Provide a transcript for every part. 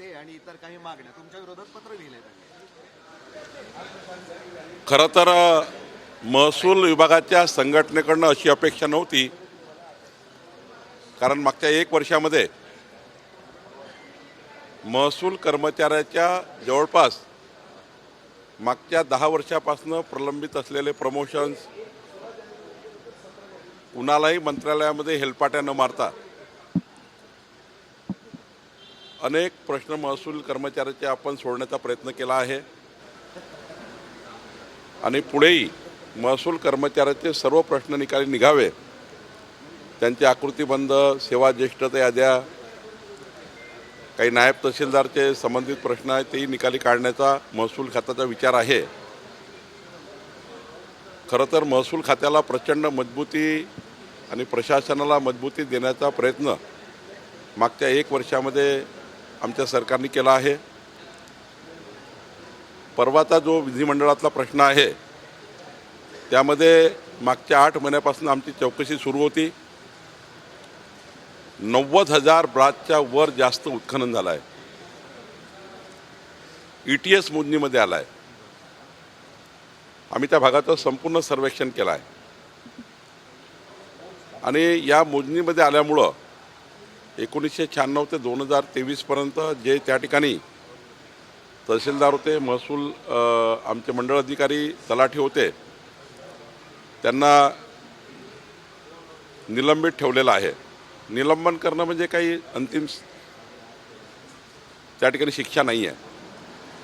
ते आणि इतर काही मागण्या. तुमच्या विरोधात पत्र लिहिले खरं तर महसूल विभागाच्या संघटनेकडनं अशी अपेक्षा नव्हती. कारण मागच्या एक वर्षामध्ये महसूल कर्मचाऱ्याच्या जवळपास मागच्या दहा वर्षापासून प्रलंबित असलेले प्रमोशन्स कुणालाही मंत्रालयामध्ये हेलपाट्या न मारता अनेक प्रश्न महसूल कर्मचाऱ्याचे आपण सोडण्याचा प्रयत्न केला आहे. आणि पुढेही महसूल कर्मचाऱ्याचे सर्व प्रश्न निकाली निघावे. त्यांचे आकृतीबंध सेवा ज्येष्ठता याद्या काही नायब तहसीलदारचे संबंधित प्रश्न आहेत तेही निकाली काढण्याचा महसूल खात्याचा विचार आहे. खरं तर महसूल खात्याला प्रचंड मजबूती आणि प्रशासनाला मजबूती देण्याचा प्रयत्न मागच्या एक वर्षामध्ये आमच्या सरकारने केला आहे. परवाचा जो विधिमंडळातला प्रश्न आहे त्यामध्ये मागच्या आठ महिन्यापासून आमची चौकशी सुरू होती. नव्वद हजार ब्राचच्या वर जास्त उत्खनन झालं आहे ई टी एस मोजणीमध्ये आला आहे आम्ही त्या भागाचं संपूर्ण सर्वेक्षण केलं आहे आणि या मोजणीमध्ये आल्यामुळं एकोणीसशे शहाण्णव ते दोन हजार तेवीसपर्यंत जे त्या ठिकाणी तहसीलदार होते महसूल आमचे मंडळ अधिकारी तलाठी होते त्यांना निलंबित ठेवलेलं आहे. निलंबन करणं म्हणजे काही अंतिम त्या ठिकाणी शिक्षा नाही आहे.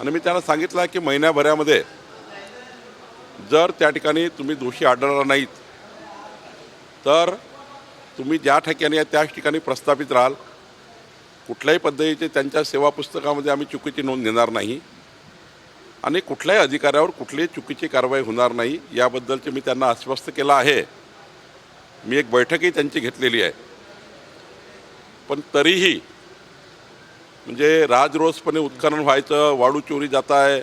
आणि मी त्यांना सांगितलं की महिन्याभरामध्ये जर त्या ठिकाणी तुम्ही दोषी आढळला नाहीत तर तुम्ही ज्या ठिकाणी आहे त्याच ठिकाणी प्रस्थापित राहाल. कुठल्याही पद्धतीचे त्यांच्या सेवा पुस्तकामध्ये आम्ही चुकीची नोंद घेणार नाही. आणि कुठल्याही अधिकाऱ्यावर कुठलीही चुकीची कारवाई होणार नाही याबद्दलचे मी त्यांना आश्वस्त केलं आहे. मी एक बैठकही त्यांची घेतलेली आहे. पण तरीही म्हणजे राजरोसपणे उत्खनन व्हायचं वाळू चोरी जात आहे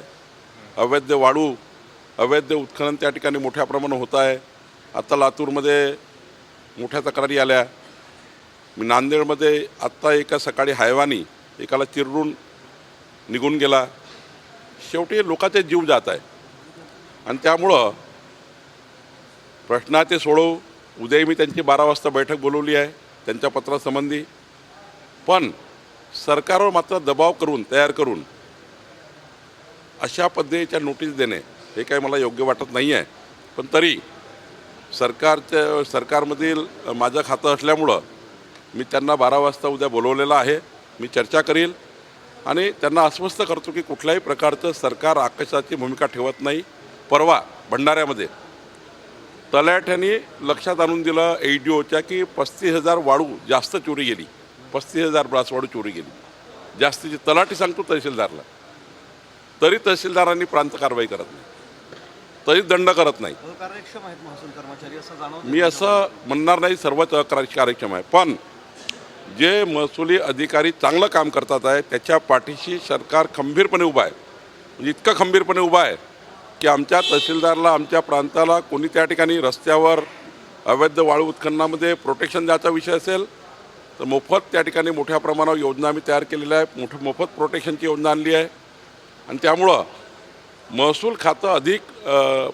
अवैध वाळू अवैध उत्खनन त्या ठिकाणी मोठ्या प्रमाणात होत आहे. आता लातूरमध्ये मोठ्या तक्रारी आल्या. मी नांदेडमध्ये आत्ता एका सकाळी हायवानी एकाला चिरडून निघून गेला. शेवटी लोकांचे जीव जात आहे. आणि त्यामुळं प्रश्न ते सोडवू. उद्याही मी त्यांची बारा वाजता बैठक बोलवली आहे त्यांच्या पत्रासंबंधी. पण सरकारवर मात्र दबाव करून तयार करून अशा पद्धतीच्या नोटीस देणे हे काही मला योग्य वाटत नाही आहे पण तरी सरकारच्या सरकारमधील माझं खातं असल्यामुळं मी त्यांना बारा वाजता उद्या बोलवलेलं आहे. मी चर्चा करील आणि त्यांना अस्वस्थ करतो की कुठल्याही प्रकारचं सरकार आकाशाची भूमिका ठेवत नाही. परवा भंडाऱ्यामध्ये तलाठ्यांनी लक्षात आणून दिलं ए डी ओच्या की पस्तीस हजार वाळू जास्त चोरी गेली. पस्तीस हजार ब्रास वाळू चोरी गेली. जास्तीची तलाठी सांगतो तहसीलदारला. तरी तहसीलदारांनी प्रांत कारवाई करत नाही. तरी दंड करत नाही. अकार्यक्षम आहेत महसूल कर्मचारी असं जाणवतं मी असं म्हणणार नाही सर्वच कार्यक्षम आहे. पण जे महसुली अधिकारी चांगलं काम करतात आहे त्याच्या पाठीशी सरकार खंबीरपणे उभा आहे. म्हणजे इतकं खंबीरपणे उभा आहे की आमच्या तहसीलदारला आमच्या प्रांताला कोणी त्या ठिकाणी रस्त्यावर अवैध वाळू उत्खननामध्ये प्रोटेक्शन द्यायचा विषय असेल तर मोफत त्या ठिकाणी मोठ्या प्रमाणावर योजना आम्ही तयार केलेल्या आहे मोठं मोफत प्रोटेक्शनची योजना आणली आहे. आणि त्यामुळं महसूल खातं अधिक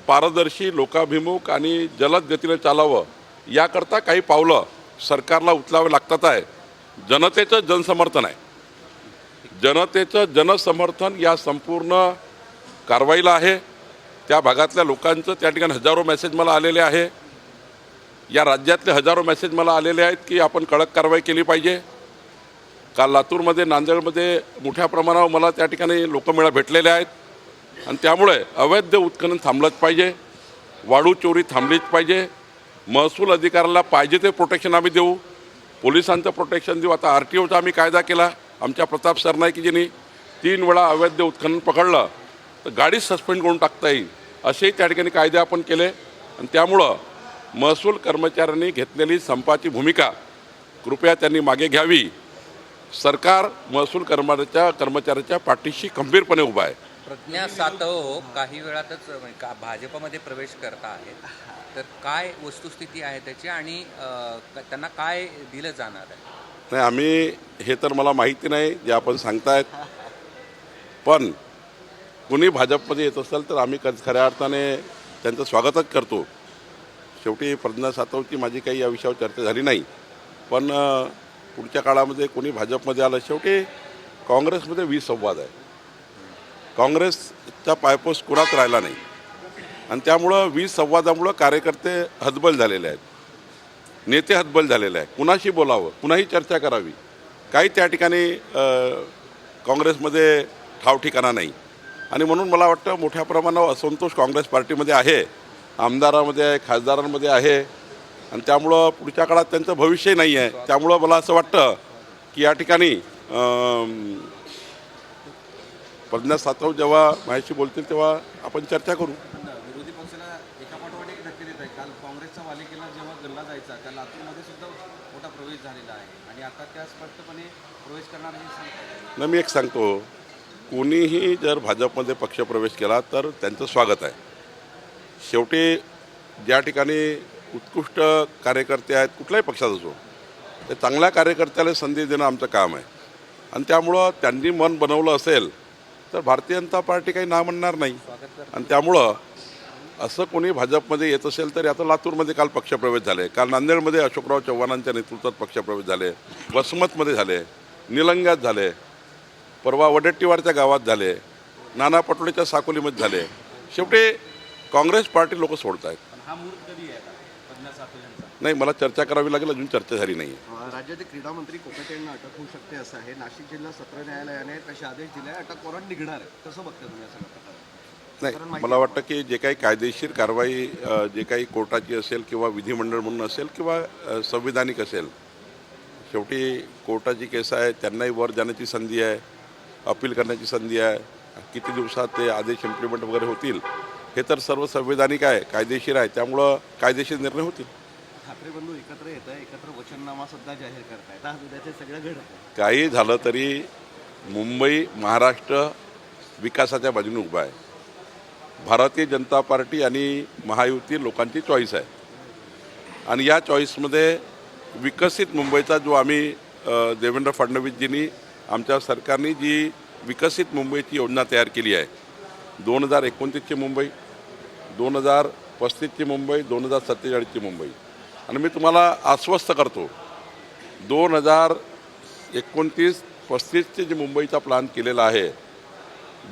पारदर्शी लोकाभिमुख आणि जलद गतीनं चालावं याकरता काही पावलं सरकारला उचलावे लागतात आहे. जनतेचं जनसमर्थन आहे. जनतेचं जनसमर्थन या संपूर्ण कारवाईला आहे. त्या भागातल्या लोकांचं त्या ठिकाणी हजारो मेसेज मला आलेले आहे. या राज्यातले हजारो मेसेज मला आलेले आहेत की आपण कडक कारवाई केली पाहिजे. काल लातूरमध्ये नांदेडमध्ये मोठ्या प्रमाणावर मला त्या ठिकाणी लोकमेळा भेटलेले आहेत. आणि त्यामुळे अवैध उत्खनन थांबलंच पाहिजे वाळू चोरी थांबलीच पाहिजे. महसूल अधिकाऱ्याला पाहिजे ते प्रोटेक्शन आम्ही देऊ. पोलिसांचं प्रोटेक्शन देऊ. आता आर टी ओचा आम्ही कायदा केला. आमच्या प्रताप सरनाईकीजींनी तीन वेळा अवैध उत्खनन पकडलं. तर गाडीच सस्पेंड करून टाकता येईल. असेही त्या ठिकाणी कायदे आपण केले. आणि त्यामुळं महसूल कर्मचाऱ्यांनी घेतलेली संपाची भूमिका कृपया त्यांनी मागे घ्यावी. सरकार महसूल कर्मचाऱ्याच्या कर्मचाऱ्याच्या पाठीशी खंबीरपणे उभा आहे. प्रज्ञा सातव हो, काही वेळातच म्हणजे का भाजपमध्ये प्रवेश करता आहेत तर काय वस्तुस्थिती आहे त्याची आणि क- त्यांना काय दिलं जाणार आहे? नाही आम्ही हे तर मला माहिती नाही जे आपण सांगतायत. पण कुणी भाजपमध्ये येत असेल तर आम्ही क- खऱ्या अर्थाने त्यांचं स्वागतच करतो. शेवटी प्रज्ञा सातवची माझी काही या विषयावर चर्चा झाली नाही. पण अ, पुढच्या काळामध्ये कोणी भाजपमध्ये आलं शेवटी काँग्रेसमध्ये वीस संवाद आहे. काँग्रेसचा पायपोस कुणाच राहिला नाही. आणि त्यामुळं वीज संवादामुळं कार्यकर्ते हतबल झालेले आहेत. नेते हतबल झालेले आहेत. कुणाशी बोलावं? कुणाही चर्चा करावी? काही त्या ठिकाणी काँग्रेसमध्ये ठावठिकाणा नाही. आणि म्हणून मला वाटतं मोठ्या प्रमाणावर असंतोष काँग्रेस पार्टीमध्ये आहे. आमदारामध्ये आहे खासदारांमध्ये आहे. आणि त्यामुळं पुढच्या काळात त्यांचं भविष्यही नाही आहे त्यामुळं मला असं वाटतं की या ठिकाणी प्रज्ञा सातव जेव्हा माझ्याशी बोलतील तेव्हा आपण चर्चा करू. विरोधी पक्षाला एका पाठोपाठ एक धक्के देत आहे काल काँग्रेसचा बालेकिल्ला जेव्हा गल्ला जायचा त्या लातूरमध्ये सुद्धा मोठा प्रवेश झालेला आहे. आणि आता त्या स्पष्टपणे प्रवेश करणार सांगतात ना मी एक सांगतो. कोणीही जर भाजपमध्ये पक्षप्रवेश केला तर त्यांचं स्वागत आहे. शेवटी ज्या ठिकाणी उत्कृष्ट कार्यकर्ते आहेत कुठल्याही पक्षात असो ते चांगल्या कार्यकर्त्याला संधी देणं आमचं काम आहे. आणि त्यामुळं त्यांनी मन बनवलं असेल तर भारतीय जनता पार्टी काही ना म्हणणार नाही. आणि त्यामुळं असं कोणी भाजपमध्ये येत असेल तर आता लातूरमध्ये काल पक्षप्रवेश झाले. काल नांदेडमध्ये अशोकराव चव्हाणांच्या नेतृत्वात पक्षप्रवेश झाले. वसमतमध्ये झाले. निलंग्यात झाले. परवा वडेट्टीवारच्या गावात झाले. नाना पटोलेच्या साकोलीमध्ये झाले. शेवटी काँग्रेस पार्टी लोक सोडत आहेत नाही मला चर्चा करावी लागेल अजून चर्चा झाली नाही. राज्याचे क्रीडा मंत्री कोकटे यांना अटक होऊ शकते असं आहे. नाशिक जिल्हा सत्र न्यायालयाने तसे आदेश दिले आहे अटक वॉरंट निघणार आहे. कसं बघता तुम्ही प्रकारात? नाही मला वाटतं की जे काही कायदेशीर कारवाई जे काही कोर्टाची असेल किंवा विधिमंडळ म्हणून असेल किंवा संविधानिक असेल शेवटी कोर्टाची केस आहे. त्यांनाही वर जाण्याची संधी आहे. अपील करण्याची संधी आहे. किती दिवसात ते आदेश इम्प्लिमेंट वगैरे होतील हे तर सर्व संविधानिक आहे कायदेशीर आहे. त्यामुळं कायदेशीर निर्णय होतील. ठाकरे बंधू एकत्र येत आहे एकत्र वचननामा सुद्धा जाहीर करतायत आज सगळं घडत काही झालं तरी मुंबई महाराष्ट्र विकासाच्या बाजूने उभा आहे. भारतीय जनता पार्टी आणि महायुती लोकांची चॉईस आहे. आणि या चॉईसमध्ये विकसित मुंबईचा जो आम्ही देवेंद्र फडणवीसजींनी आमच्या सरकारने जी विकसित मुंबईची योजना तयार केली आहे. दोन हजार एकोणतीसची मुंबई दोन हजार पस्तीसची मुंबई दोन हजार सत्तेचाळीसची मुंबई. आणि मी तुम्हाला आश्वस्त करतो दोन हजार एकोणतीस पस्तीसचे जे मुंबईचा प्लॅन केलेला आहे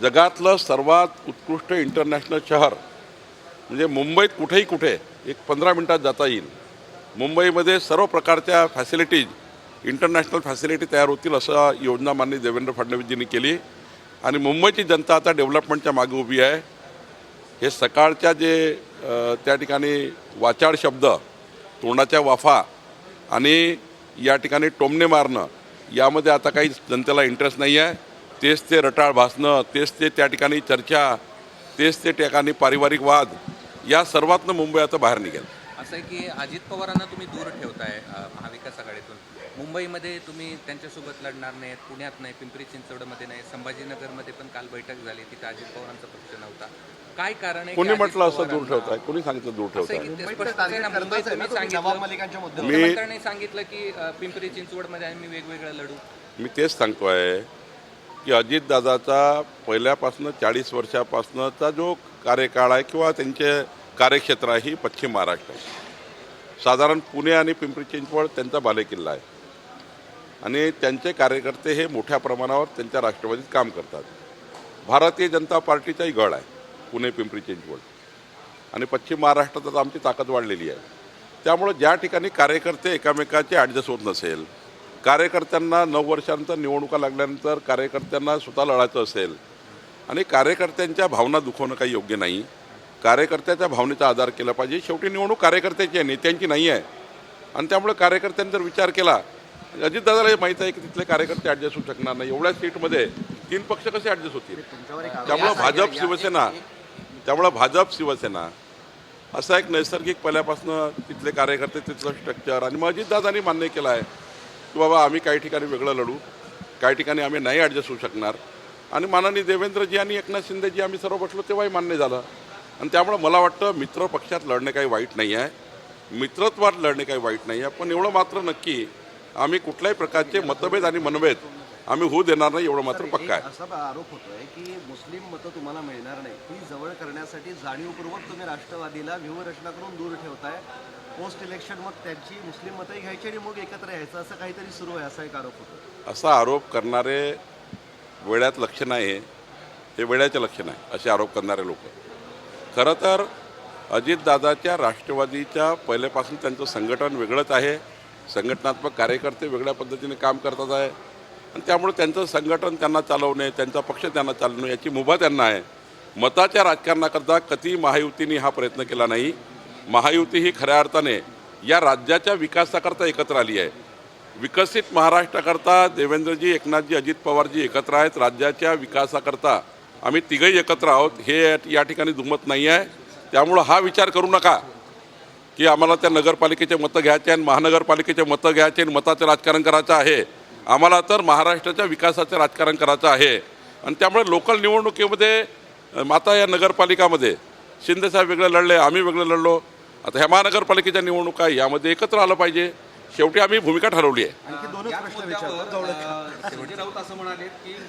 जगातलं सर्वात उत्कृष्ट इंटरनॅशनल शहर म्हणजे मुंबईत कुठेही कुठे एक पंधरा मिनटात जाता येईल. मुंबईमध्ये सर्व प्रकारच्या फॅसिलिटीज इंटरनॅशनल फॅसिलिटी तयार होतील असं योजना माननीय देवेंद्र फडणवीसजींनी केली. आणि मुंबईची जनता आता डेव्हलपमेंटच्या मागे उभी आहे. हे सकाळच्या जे त्या ठिकाणी वाचाड शब्द तोंडाच्या वाफा आणि या ठिकाणी टोमणे मारणं यामध्ये आता काही जनतेला इंटरेस्ट नाही आहे. तेच ते रटाळ भासणं तेच ते त्या ठिकाणी चर्चा तेच ते ठिकाणी पारिवारिक वाद या सर्वातनं मुंबई आता बाहेर निघेल. असं आहे की अजित पवारांना तुम्ही दूर ठेवताय महाविकास आघाडीतून. मुंबईमध्ये तुम्ही त्यांच्यासोबत लढणार नाहीत पुण्यात नाही पिंपरी चिंचवडमध्ये नाही संभाजीनगरमध्ये पण काल बैठक झाली तिथे अजित पवारांचा पक्ष नव्हता. काय कारण आहे कोणी म्हटलं असं दूर ठेवताय? कोणी सांगितलं दूर ठेवताय? सांगितलं की पिंपरी चिंचवडमध्ये आम्ही वेगवेगळं लढू. मी तेच सांगतो आहे की अजितदादाचा पहिल्यापासनं चाळीस वर्षापासनंचा जो कार्यकाळ आहे किंवा त्यांचे कार्यक्षेत्र आहे ही पश्चिम महाराष्ट्र आहे. साधारण पुणे आणि पिंपरी चिंचवड त्यांचा बालेकिल्ला आहे. आणि त्यांचे कार्यकर्ते हे मोठ्या प्रमाणावर त्यांच्या राष्ट्रवादीत काम करतात. भारतीय जनता पार्टीचाही गड आहे पुणे पिंपरी चिंचवड. आणि पश्चिम महाराष्ट्रात आता आमची ताकद वाढलेली आहे. त्यामुळं ज्या ठिकाणी कार्यकर्ते एकामेकाचे ॲडजस्ट होत नसेल कार्यकर्त्यांना नऊ वर्षानंतर निवडणुका लागल्यानंतर कार्यकर्त्यांना स्वतः लढायचं असेल आणि कार्यकर्त्यांच्या भावना दुखवणं काही योग्य नाही कार्यकर्त्याच्या भावनेचा आधार केला पाहिजे. शेवटी निवडणूक कार्यकर्त्याची आहे नेत्यांची नाही आहे. आणि त्यामुळे कार्यकर्त्यांनी जर विचार केला अजितदादाला हे माहीत आहे की तिथले कार्यकर्ते ॲडजस्ट होऊ शकणार नाही. एवढ्या सीटमध्ये तीन पक्ष कसे ॲडजस्ट होतील? त्यामुळं भाजप शिवसेना त्यामुळं भाजप शिवसेना असा एक नैसर्गिक पहिल्यापासून तिथले कार्यकर्ते तिथलं स्ट्रक्चर आणि मग अजितदादांनी मान्य केलं आहे की बाबा आम्ही काही ठिकाणी वेगळं लढू. काही ठिकाणी आम्ही नाही ॲडजस्ट होऊ शकणार. आणि माननीय देवेंद्रजी आणि एकनाथ शिंदेजी आम्ही सर्व बसलो तेव्हाही मान्य झालं. आणि त्यामुळं मला वाटतं मित्र पक्षात लढणे काही वाईट नाही आहे मित्रत्वात लढणे काही वाईट नाही आहे पण एवढं मात्र नक्की आम्ही कुठल्याही प्रकारचे मतभेद आणि मनभेद आम्ही होऊ देणार नाही एवढं मात्र पक्का आहे. असा आरोप होतोय की मुस्लिम मतं तुम्हाला मिळणार नाही. ती जवळ करण्यासाठी जाणीवपूर्वक तुम्ही राष्ट्रवादीला व्यूहरचना करून दूर ठेवताय. पोस्ट इलेक्शन मग त्यांची मुस्लिम मतंही घ्यायची आणि मग एकत्र यायचं असं काहीतरी सुरू आहे असा एक आरोप होतो असा आरोप करणारे वेळ्यात लक्षण आहे हे वेळ्याचे लक्षण आहे असे आरोप करणारे लोक. खरं तर अजितदादाच्या राष्ट्रवादीच्या पहिल्यापासून त्यांचं संघटन वेगळंच आहे. संघटनात्मक कार्यकर्ते वेगळ्या पद्धतीने काम करतात आहे. आणि त्यामुळे त्यांचं संघटन त्यांना चालवणे त्यांचा पक्ष त्यांना चालवणे याची मुभा त्यांना आहे. मताच्या राजकारणाकरता कधी महायुतीने हा प्रयत्न केला नाही. महायुती ही खऱ्या अर्थाने या राज्याच्या विकासाकरता एकत्र आली आहे. विकसित महाराष्ट्राकरता देवेंद्रजी एकनाथजी अजित पवारजी एकत्र आहेत. राज्याच्या विकासाकरता आम्ही तिघही एकत्र आहोत. हे या ठिकाणी दुमत नाही आहे. त्यामुळं हा विचार करू नका. की आम्हाला त्या नगरपालिकेचे मतं घ्यायचे आणि महानगरपालिकेचे मतं घ्यायचे आणि मताचं राजकारण करायचं आहे. आम्हाला तर महाराष्ट्राच्या विकासाचं राजकारण करायचं आहे. आणि त्यामुळे लोकल निवडणुकीमध्ये आता या नगरपालिकामध्ये शिंदेसाहेब वेगळे लढले आम्ही वेगळे लढलो. आता ह्या महानगरपालिकेच्या निवडणुका आहे, यामध्ये एकत्र आलं पाहिजे. शेवटी आम्ही भूमिका ठरवली आहे.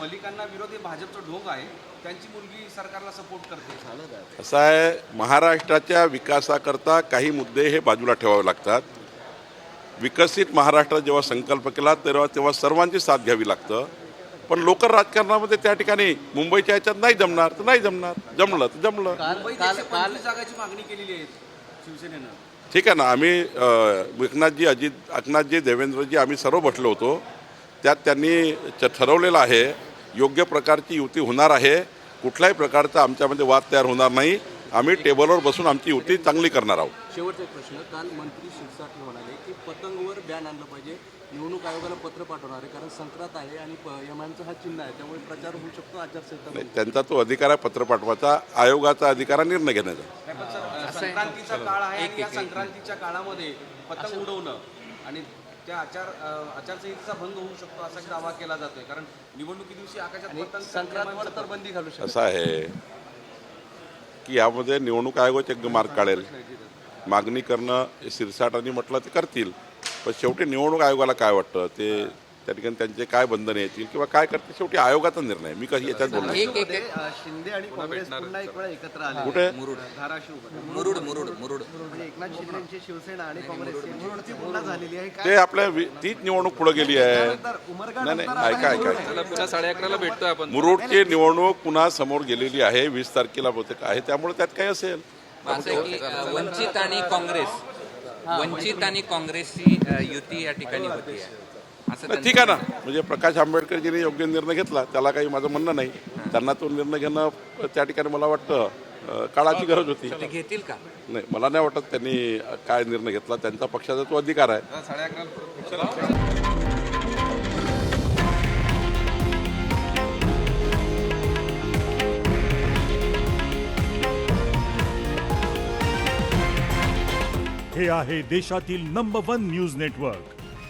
मलिकांना विरोधी भाजपचं ढोंग आहे त्यांची मुलगी सरकारला सपोर्ट करते. असं आहे महाराष्ट्राच्या विकासाकरता काही मुद्दे हे बाजूला ठेवावे लागतात. विकसित महाराष्ट्र जेव्हा संकल्प केला तेव्हा तेव्हा सर्वांची साथ घ्यावी लागतं. पण लोकल राजकारणामध्ये त्या ठिकाणी मुंबईच्या ह्याच्यात नाही जमणार तर नाही जमणार. जमलं तर जमलं. जागाची मागणी केलेली आहे शिवसेनेनं. ठीक आहे ना आम्ही एकनाथजी अजित एकनाथजी देवेंद्रजी आम्ही सर्व बसलो होतो. त्यात त्यांनी च- ठरवलेलं आहे योग्य प्रकारची युती होणार आहे. कुठल्याही प्रकारचा आमच्यामध्ये वाद तयार होणार नाही. आम्ही टेबलवर बसून आमची युती चांगली करणार आहोत. शेवटचा एक प्रश्न. काल मंत्री शिरसाट म्हणाले की पतंगवर बॅन आणलं पाहिजे. निवडणूक आयोगाला पत्र पाठवणार आहे. कारण संक्रांत आहे आणि एमआयएमचं हा चिन्ह आहे. त्यामुळे प्रचार होऊ शकतो आचारसंहिता नाही, त्यांचा तो अधिकार आहे पत्र पाठवायचा. आयोगाचा अधिकार आहे निर्णय घेण्याचा. संक्रांतीचा काळ आहे संक्रांतीच्या काळामध्ये पतंग उडवणं आणि त्या आचार आचारसंहितेचा भंग होऊ शकतो असा दावा केला जातोय. कारण निवडणुकी दिवशी आकाशात पतंग संक्रांतवर तर बंदी घालू शकतो. असं आहे की यामध्ये निवडणूक आयोगाचे एक मार्ग काढेल. मागणी करणं सिरसाटांनी म्हटलं ते करतील. पण शेवटी निवडणूक आयोगाला काय वाटतं? ते त्या ठिकाणी त्यांचे काय बंधने येतील किंवा काय करतील शेवटी आयोगाचा निर्णय. मी काही याच्यात बोलणार शिंदे आणि काँग्रेस पुन्हा एक वेळा एकत्र आले. कुठे? धाराशिव मुरुड मुरुड मुरुड. म्हणजे एकनाथ शिंदेची शिवसेना आणि काँग्रेसची. निवडणुकी पुन्हा झालेली आहे. ते काय आपल्या वि- तीच निवडणूक पुढे गेली आहे. नाही नाही ऐका ऐका ऐका. पुन्हा साडे अकराला भेटतोय आपण. मुरुडची निवडणूक पुन्हा समोर गेलेली आहे. वीस तारखेला बहुतेक आहे. त्यामुळे त्यात काही असेल. असं आहे की अ, वंचित आणि काँग्रेस. वंचित. आणि काँग्रेसची अ, युती या ठिकाणी होती आहे. असं ठीक आहे ना. म्हणजे प्रकाश आंबेडकरजीने योग्य निर्णय घेतला त्याला काही माझं म्हणणं नाही. त्यांना तो निर्णय घेणं त्या ठिकाणी मला वाटतं काळाची गरज होती. घेतील का? नाही मला नाही वाटत त्यांनी काय निर्णय घेतला. त्यांचा पक्षाचा तो अधिकार आहे. हे आहे देशातील नंबर वन न्यूज नेटवर्क